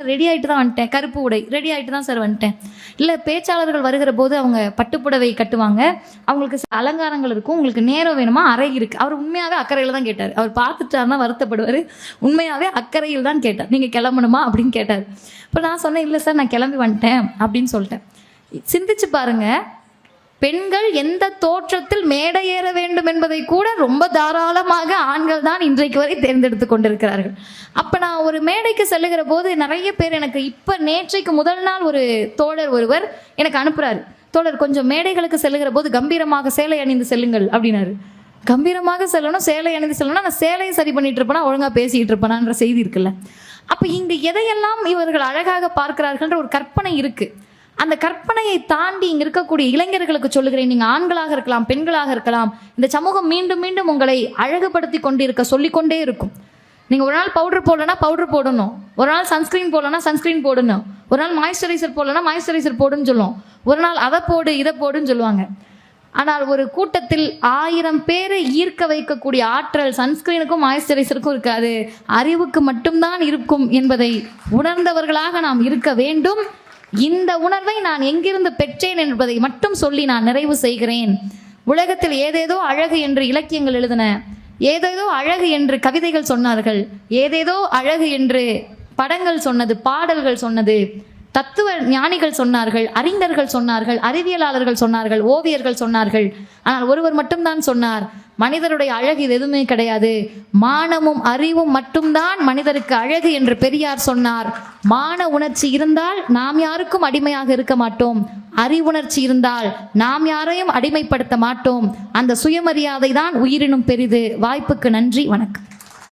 Ready ஆயிட்டு தான் வந்துட்டேன். கருப்பு உடை. ரெடி ஆயிட்டு தான் சார் வந்துட்டேன். இல்லை பேச்சாளர்கள் வருகிற போது அவங்க பட்டுப்புடவை கட்டுவாங்க. அவங்களுக்கு சில அலங்காரங்கள் இருக்கும். உங்களுக்கு நேரம் வேணுமா? அறை இருக்கு. அவர் உண்மையாகவே அக்கறையில் தான் கேட்டார். அவர் பார்த்துட்டாருன்னா வருத்தப்படுவார். உண்மையாகவே அக்கறையில் தான் கேட்டார். நீங்கள் கிளம்பணுமா? அப்படின்னு கேட்டார். இப்போ நான் சொன்னேன் இல்லை சார் நான் கிளம்பி வந்துட்டேன். அப்படின்னு சொல்லிட்டேன். சிந்திச்சு பாருங்க. பெண்கள் எந்த தோற்றத்தில் மேடை ஏற வேண்டும் என்பதை கூட ரொம்ப தாராளமாக ஆண்கள் தான் இன்றைக்கு வரை தேர்ந்தெடுத்து கொண்டிருக்கிறார்கள். அப்போ நான் ஒரு மேடைக்கு செல்லுகிற போது நிறைய பேர் எனக்கு இப்போ நேற்றைக்கு முதல் நாள் ஒரு தோழர் ஒருவர் எனக்கு அனுப்புறாரு. தோழர் கொஞ்சம் மேடைகளுக்கு செல்லுகிற போது கம்பீரமாக சேலை அணிந்து செல்லுங்கள் அப்படின்னாரு. கம்பீரமாக செல்லணும் சேலை அணிந்து செல்லணும் நான் சேலையை சரி பண்ணிட்டு இருப்பேனா ஒழுங்கா பேசிட்டு இருப்பேனான்ற செய்தி இருக்குல்ல. அப்ப இங்க எதையெல்லாம் இவர்கள் அழகாக பார்க்கிறார்கள்ன்ற ஒரு கற்பனை இருக்கு. அந்த கற்பனையை தாண்டி இங்க இருக்கக்கூடிய இளைஞர்களுக்கு சொல்லுகிறேன். நீங்க ஆண்களாக இருக்கலாம் பெண்களாக இருக்கலாம் இந்த சமூகம் மீண்டும் மீண்டும் உங்களை அழகுபடுத்தி கொண்டிருக்க சொல்லிக்கொண்டே இருக்கும். நீங்க ஒரு நாள் பவுடர் போடலன்னா பவுடர் போடணும். ஒரு நாள் சன்ஸ்கிரீன் போடலன்னா சன்ஸ்கிரீன் போடணும். ஒரு நாள் மாய்ஸ்சரைசர் போடலன்னா மாய்ஸ்சரைசர் போடுன்னு சொல்லுவோம். ஒரு நாள் அதை போடு இதை போடுன்னு சொல்லுவாங்க. ஆனால் ஒரு கூட்டத்தில் ஆயிரம் பேரை ஈர்க்க வைக்கக்கூடிய ஆற்றல் சன்ஸ்கிரீனுக்கும் மாய்ஸ்சரைசருக்கும் இருக்காது. அறிவுக்கு மட்டும்தான் இருக்கும் என்பதை உணர்ந்தவர்களாக நாம் இருக்க வேண்டும். இந்த உணர்வை நான் எங்கிருந்து பெற்றேன் என்பதை மட்டும் சொல்லி நான் நிறைவு செய்கிறேன். உலகத்தில் ஏதேதோ அழகு என்று இலக்கியங்கள் எழுதின ஏதேதோ அழகு என்று கவிதைகள் சொன்னார்கள் ஏதேதோ அழகு என்று படங்கள் சொன்னது பாடல்கள் சொன்னது தத்துவ ஞானிகள் சொன்னார்கள் அறிஞர்கள் சொன்னார்கள் அறிவியலாளர்கள் சொன்னார்கள் ஓவியர்கள் சொன்னார்கள். ஆனால் ஒருவர் மட்டும்தான் சொன்னார் மனிதருடைய அழகு இது எதுவுமே கிடையாது. மானமும் அறிவும் மட்டும்தான் மனிதருக்கு அழகு என்று பெரியார் சொன்னார். மான உணர்ச்சி இருந்தால் நாம் யாருக்கும் அடிமையாக இருக்க மாட்டோம். அறிவுணர்ச்சி இருந்தால் நாம் யாரையும் அடிமைப்படுத்த மாட்டோம். அந்த சுயமரியாதை தான் உயிரினும் பெரிது. வாய்ப்புக்கு நன்றி. வணக்கம்.